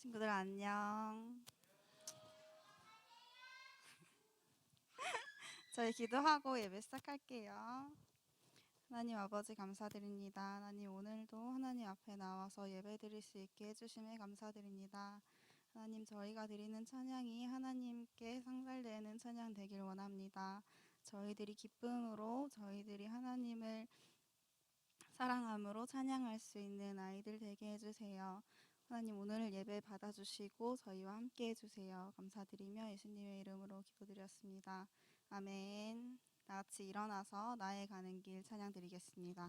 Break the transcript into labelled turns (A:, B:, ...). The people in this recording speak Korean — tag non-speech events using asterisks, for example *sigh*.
A: 친구들 안녕. *laughs* 저희 기도하고 예배 시작할게요. 하나님 아버지 감사드립니다. 하나님 오늘도 하나님 앞에 나와서 예배 드릴 수 있게 해주심에 감사드립니다. 하나님 저희가 드리는 찬양이 하나님께 상달되는 찬양 되길 원합니다. 저희들이 기쁨으로 저희들이 하나님을 사랑함으로 찬양할 수 있는 아이들 되게 해주세요. 하나님 오늘 예배 받아주시고 저희와 함께 해주세요. 감사드리며 예수님의 이름으로 기도드렸습니다. 아멘. 다 같이 일어나서 나의 가는 길 찬양 드리겠습니다.